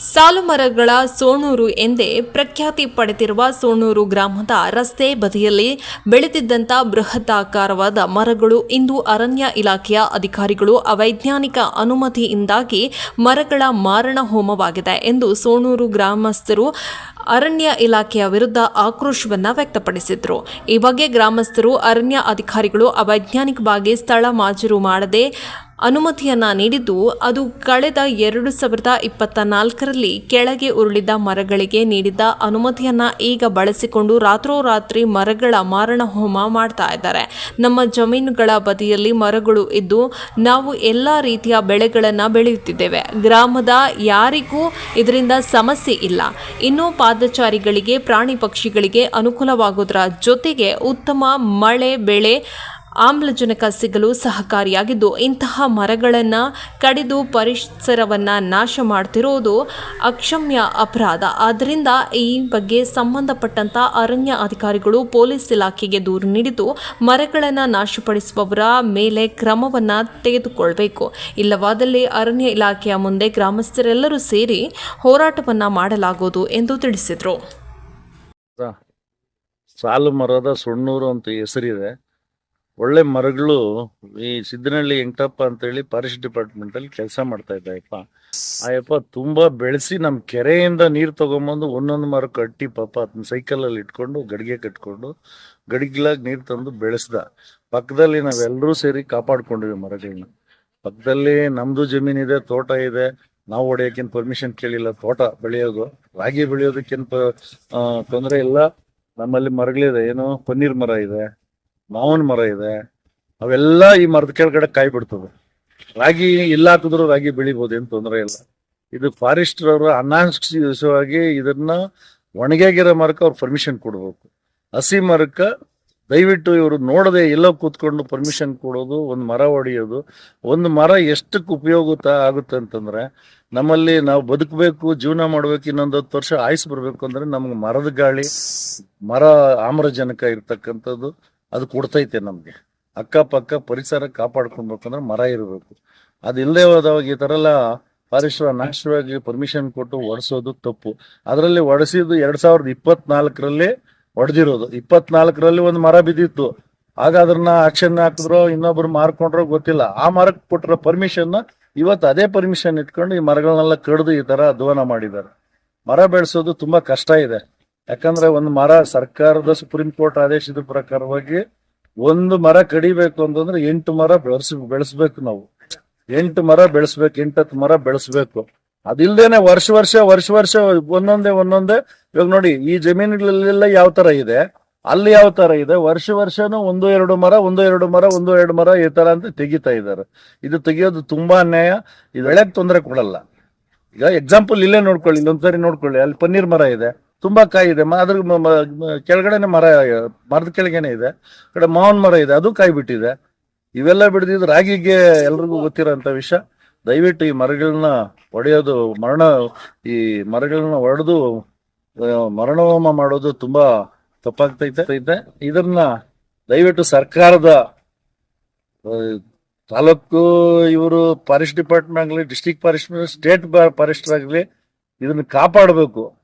ಸಾಲು ಮರಗಳ ಸೋಣೂರು ಎಂದೇ ಪ್ರಖ್ಯಾತಿ ಪಡೆದಿರುವ ಸೋಣೂರು ಗ್ರಾಮದ ರಸ್ತೆ ಬದಿಯಲ್ಲಿ ಬೆಳೆದಿದ್ದಂಥ ಬೃಹದಾಕಾರವಾದ ಮರಗಳು ಇಂದು ಅರಣ್ಯ ಇಲಾಖೆಯ ಅಧಿಕಾರಿಗಳು ಅವೈಜ್ಞಾನಿಕ ಅನುಮತಿಯಿಂದಾಗಿ ಮರಗಳ ಮಾರಣ ಹೋಮವಾಗಿದೆ ಎಂದು ಸೋಣೂರು ಗ್ರಾಮಸ್ಥರು ಅರಣ್ಯ ಇಲಾಖೆಯ ವಿರುದ್ಧ ಆಕ್ರೋಶವನ್ನು ವ್ಯಕ್ತಪಡಿಸಿದರು. ಈ ಬಗ್ಗೆ ಗ್ರಾಮಸ್ಥರು ಅರಣ್ಯ ಅಧಿಕಾರಿಗಳು ಅವೈಜ್ಞಾನಿಕವಾಗಿ ಸ್ಥಳ ಮಾಜರು ಮಾಡದೆ ಅನುಮತಿಯನ್ನ ನೀಡಿದ್ದು, ಅದು ಕಳೆದ ಎರಡು ಸಾವಿರದ ಇಪ್ಪತ್ತ ನಾಲ್ಕರಲ್ಲಿ ಕೆಳಗೆ ಉರುಳಿದ ಮರಗಳಿಗೆ ನೀಡಿದ್ದ ಅನುಮತಿಯನ್ನ ಈಗ ಬಳಸಿಕೊಂಡು ರಾತ್ರೋರಾತ್ರಿ ಮರಗಳ ಮಾರಣ ಹೋಮ ಮಾಡ್ತಾ ಇದ್ದಾರೆ. ನಮ್ಮ ಜಮೀನುಗಳ ಬದಿಯಲ್ಲಿ ಮರಗಳು ಇದ್ದು, ನಾವು ಎಲ್ಲ ರೀತಿಯ ಬೆಳೆಗಳನ್ನು ಬೆಳೆಯುತ್ತಿದ್ದೇವೆ. ಗ್ರಾಮದ ಯಾರಿಗೂ ಇದರಿಂದ ಸಮಸ್ಯೆ ಇಲ್ಲ. ಇನ್ನು ಪಾದಚಾರಿಗಳಿಗೆ, ಪ್ರಾಣಿ ಪಕ್ಷಿಗಳಿಗೆ ಅನುಕೂಲವಾಗುವುದರ ಜೊತೆಗೆ ಉತ್ತಮ ಮಳೆ, ಬೆಳೆ ಆಮ್ಲಜನಕ ಸಿಗಲು ಸಹಕಾರಿಯಾಗಿದ್ದು, ಇಂತಹ ಮರಗಳನ್ನು ಕಡಿದು ಪರಿಸರವನ್ನು ನಾಶ ಮಾಡ್ತಿರೋದು ಅಕ್ಷಮ್ಯ ಅಪರಾಧ. ಆದ್ದರಿಂದ ಈ ಬಗ್ಗೆ ಸಂಬಂಧಪಟ್ಟಂತ ಅರಣ್ಯ ಅಧಿಕಾರಿಗಳು ಪೊಲೀಸ್ ಇಲಾಖೆಗೆ ದೂರು ನೀಡಿದ್ದು, ಮರಗಳನ್ನು ನಾಶಪಡಿಸುವವರ ಮೇಲೆ ಕ್ರಮವನ್ನು ತೆಗೆದುಕೊಳ್ಬೇಕು. ಇಲ್ಲವಾದಲ್ಲಿ ಅರಣ್ಯ ಇಲಾಖೆಯ ಮುಂದೆ ಗ್ರಾಮಸ್ಥರೆಲ್ಲರೂ ಸೇರಿ ಹೋರಾಟವನ್ನು ಮಾಡಲಾಗುವುದು ಎಂದು ತಿಳಿಸಿದರು. ಸಾಲು ಮರದ ಸುಣ್ಣೂರು ಅಂತ ಹೆಸರಿದೆ. ಒಳ್ಳೆ ಮರಗಳು ಈ ಸಿದ್ದನಹಳ್ಳಿ ಅಂತ ಅಂತೇಳಿ ಫಾರೆಸ್ಟ್ ಡಿಪಾರ್ಟ್ಮೆಂಟ್ ಅಲ್ಲಿ ಕೆಲಸ ಮಾಡ್ತಾ ಇದ್ದ ಅಯ್ಯಪ್ಪ ಆ ಯಪ್ಪ ತುಂಬಾ ಬೆಳೆಸಿ ನಮ್ ಕೆರೆಯಿಂದ ನೀರ್ ತಗೊಂಬಂದು ಒಂದೊಂದು ಮರ ಕಟ್ಟಿ ಪಾಪ ಅದನ್ನ ಸೈಕಲ್ ಅಲ್ಲಿ ಇಟ್ಕೊಂಡು ಗಡಿಗೆ ಕಟ್ಕೊಂಡು ಗಡಿಗ್ಲಾಗ್ ನೀರ್ ತಂದು ಬೆಳೆಸ್ದ. ಪಕ್ಕದಲ್ಲಿ ನಾವೆಲ್ಲರೂ ಸೇರಿ ಕಾಪಾಡ್ಕೊಂಡಿವಿ ಮರಗಳನ್ನ ಪಕ್ಕದಲ್ಲಿ ನಮ್ದು ಜಮೀನಿದೆ ತೋಟ ಇದೆ. ನಾವು ಹೊಡೆಯೋಕೇನ್ ಪರ್ಮಿಷನ್ ಕೇಳಿಲ್ಲ. ತೋಟ ಬೆಳೆಯೋದು, ರಾಗಿ ಬೆಳೆಯೋದಕ್ಕೇನ್ ತೊಂದ್ರೆ ಇಲ್ಲ. ನಮ್ಮಲ್ಲಿ ಮರಗಳಿದೆ, ಏನು ಪನ್ನೀರ್ ಮರ ಇದೆ. ಮಾವಿನ ಮರ ಇದೆ. ಅವೆಲ್ಲ ಈ ಮರದ ಕೆಳಗಡೆ ಕಾಯಿ ಬಿಡ್ತದೆ. ರಾಗಿ ಇಲ್ಲ ಹಾಕಿದ್ರು ರಾಗಿ ಬೆಳಿಬೋದು, ಏನು ತೊಂದರೆ ಇಲ್ಲ. ಇದು ಫಾರೆಸ್ಟ್ ಅವರು ಅನಾವಶ್ಯಕವಾಗಿ ಇದನ್ನ ಒಣಗಾಗಿರೋ ಮರಕ್ಕೆ ಅವ್ರು ಪರ್ಮಿಷನ್ ಕೊಡ್ಬೇಕು. ಹಸಿ ಮರಕ್ಕೆ ದಯವಿಟ್ಟು ಇವರು ನೋಡದೆ ಎಲ್ಲೋ ಕೂತ್ಕೊಂಡು ಪರ್ಮಿಷನ್ ಕೊಡೋದು, ಒಂದು ಮರ ಹೊಡೆಯೋದು ಒಂದು ಮರ ಎಷ್ಟಕ್ಕೆ ಉಪಯೋಗ ಆಗುತ್ತೆ ಅಂತಂದ್ರೆ, ನಮ್ಮಲ್ಲಿ ನಾವು ಬದುಕಬೇಕು, ಜೀವನ ಮಾಡ್ಬೇಕು, ಇನ್ನೊಂದು ಹತ್ತು ವರ್ಷ ಆಯ್ಸ್ ಬರ್ಬೇಕು ಅಂದ್ರೆ ನಮ್ಗೆ ಮರದ ಗಾಳಿ, ಮರ ಆಮ್ರಜನಕ ಇರ್ತಕ್ಕಂಥದ್ದು. ಅದು ಕೊಡ್ತೈತೆ ನಮ್ಗೆ. ಅಕ್ಕಪಕ್ಕ ಪರಿಸರ ಕಾಪಾಡ್ಕೊಬೇಕಂದ್ರೆ ಮರ ಇರಬೇಕು. ಅದಿಲ್ಲದೆ ಹೋದವಾಗ ಈ ಥರ ಎಲ್ಲ ಫಾರೆಸ್ಟ್ ನಾಶವಾಗಿ ಪರ್ಮಿಷನ್ ಕೊಟ್ಟು ಒಡಿಸೋದು ತಪ್ಪು. ಅದರಲ್ಲಿ ಒಡಿಸಿದ್ದು ಎರಡ್ ಸಾವಿರದ ಇಪ್ಪತ್ನಾಲ್ಕರಲ್ಲಿ ಒಡೆದಿರೋದು. ಇಪ್ಪತ್ನಾಲ್ಕರಲ್ಲಿ ಒಂದು ಮರ ಬಿದ್ದಿತ್ತು. ಆಗ ಅದನ್ನ ಆಕ್ಷನ್ ಹಾಕಿದ್ರು, ಇನ್ನೊಬ್ರು ಮಾರ್ಕೊಂಡ್ರೋ ಗೊತ್ತಿಲ್ಲ. ಆ ಮರಕ್ಕೆ ಕೊಟ್ಟಿರೋ ಪರ್ಮಿಷನ್ ಇವತ್ತು ಅದೇ ಪರ್ಮಿಷನ್ ಇಟ್ಕೊಂಡು ಈ ಮರಗಳನ್ನೆಲ್ಲ ಕಡ್ದು ಈ ತರ ಅಧ್ವಾನ ಮಾಡಿದ್ದಾರೆ. ಮರ ಬೆಳೆಸೋದು ತುಂಬಾ ಕಷ್ಟ ಇದೆ. ಯಾಕಂದ್ರೆ ಒಂದು ಮರ ಸರ್ಕಾರದ ಸುಪ್ರೀಂ ಕೋರ್ಟ್ ಆದೇಶದ ಪ್ರಕಾರವಾಗಿ ಒಂದು ಮರ ಕಡಿಬೇಕು ಅಂತಂದ್ರೆ ಎಂಟು ಮರ ಬೆಳೆಸ್, ಬೆಳೆಸ್ಬೇಕು ನಾವು. ಎಂಟು ಮರ ಬೆಳೆಸ್ಬೇಕು, ಎಂಟತ್ತು ಮರ ಬೆಳೆಸ್ಬೇಕು. ಅದಿಲ್ದೇನೆ ವರ್ಷ ವರ್ಷ ವರ್ಷ ವರ್ಷ ಒಂದೊಂದೇ ಒಂದೊಂದೇ. ಇವಾಗ ನೋಡಿ, ಈ ಜಮೀನುಗಳಲ್ಲೆಲ್ಲ ಯಾವ ತರ ಇದೆ? ಅಲ್ಲಿ ಯಾವ ತರ ಇದೆ? ವರ್ಷ, ವರ್ಷನೂ ಒಂದು, ಎರಡು ಮರ, ಒಂದು, ಎರಡು ಮರ, ಒಂದು, ಎರಡು ಮರ ಈ ತರ ಅಂತ ತೆಗಿತಾ ಇದ್ದಾರೆ. ಇದು ತೆಗಿಯೋದು ತುಂಬಾ ಅನ್ಯಾಯ. ಇದು ಬೆಳೆಗ್ ತೊಂದರೆ ಕೊಡಲ್ಲ. ಈಗ ಎಕ್ಸಾಂಪಲ್ ಇಲ್ಲೇ ನೋಡ್ಕೊಳ್ಳಿ ಇಲ್ಲೊಂದ್ಸರಿ ನೋಡ್ಕೊಳ್ಳಿ. ಅಲ್ಲಿ ಪನ್ನೀರ್ ಮರ ಇದೆ. ತುಂಬಾ ಕಾಯಿ ಇದೆ ಅದ್ರ ಕೆಳಗಡೆನೆ ಮರ ಮರದ ಕೆಳಗೇನೆ ಇದೆ ಕಡೆ ಮಾವನ್ ಮರ ಇದೆ ಅದು ಕಾಯಿ ಬಿಟ್ಟಿದೆ ಇವೆಲ್ಲ ಬಿಡದಿದ್ರು ರಾಗಿಗೆ ಎಲ್ರಿಗೂ ಗೊತ್ತಿರೋಂಥ ವಿಷಯ ದಯವಿಟ್ಟು ಈ ಮರಗಳನ್ನ ಒಡೆಯೋದು ಮರಣ ಈ ಮರಗಳನ್ನ ಮರಣ ಹೋಮ ಮಾಡೋದು ತುಂಬಾ ತಪ್ಪಾಗ್ತೈತೆ. ಇದನ್ನ ದಯವಿಟ್ಟು ಸರ್ಕಾರದ ತಾಲೂಕು ಇವರು ಫಾರೆಸ್ಟ್ ಡಿಪಾರ್ಟ್ಮೆಂಟ್ ಆಗಲಿ ಡಿಸ್ಟಿಕ್ ಫಾರೆಸ್ಟ್ ಸ್ಟೇಟ್ ಫಾರೆಸ್ಟ್ ಆಗಲಿ ಇದನ್ನ ಕಾಪಾಡಬೇಕು